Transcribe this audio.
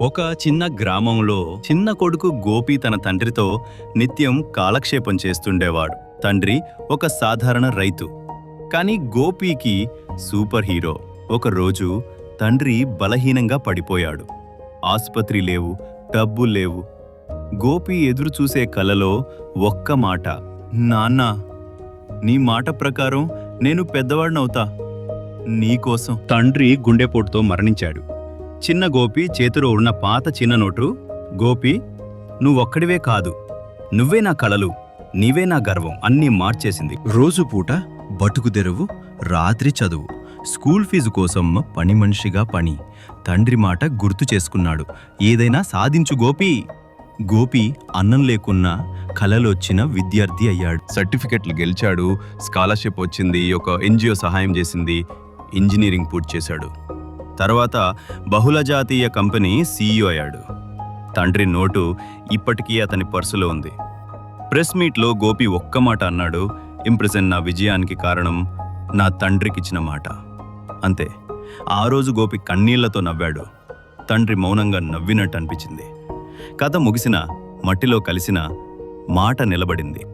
ఒక చిన్న గ్రామంలో చిన్న కొడుకు గోపి తన తండ్రితో నిత్యం కాలక్షేపం చేస్తుండేవాడు. తండ్రి ఒక సాధారణ రైతు. కానీ గోపీకి సూపర్ హీరో. ఒకరోజు తండ్రి బలహీనంగా పడిపోయాడు. ఆసుపత్రి లేవు డబ్బు లేవు. గోపి ఎదురు చూసే కలలో ఒక్క మాట నాన్నా నీ మాట ప్రకారం నేను పెద్దవాడినవుతా. నీకోసం తండ్రి గుండెపోటుతో మరణించాడు. చిన్న గోపి చేతిలో ఉన్న పాత చిన్న నోటు గోపి నువ్వొక్కడివే కాదు. నువ్వే నా కలలు నీవే నా గర్వం అన్నీ మార్చేసింది. రోజు పూట బతుకు తెరువు రాత్రి చదువు. స్కూల్ ఫీజు కోసం పని మనిషిగా పని. తండ్రి మాట గుర్తు చేసుకున్నాడు. ఏదైనా సాధించు గోపి. గోపి అన్నం లేకున్నా కలలొచ్చిన విద్యార్థి అయ్యాడు. సర్టిఫికెట్లు గెలిచాడు. స్కాలర్షిప్ వచ్చింది. ఒక ఎన్జిఓ సహాయం చేసింది. ఇంజనీరింగ్ పూర్తి చేశాడు. తర్వాత బహుళజాతీయ కంపెనీ సీఈఓ అయ్యాడు. తండ్రి నోటు ఇప్పటికీ అతని పర్సులో ఉంది. ప్రెస్ మీట్లో గోపి ఒక్క మాట అన్నాడు ఇంప్రెసన్ నా విజయానికి కారణం నా తండ్రికిచ్చిన మాట. అంతే ఆ రోజు గోపి కన్నీళ్ళతో నవ్వాడు. తండ్రి మౌనంగా నవ్వినట్టు అనిపించింది. కథ ముగిసిన మట్టిలో కలిసిన మాట నిలబడింది.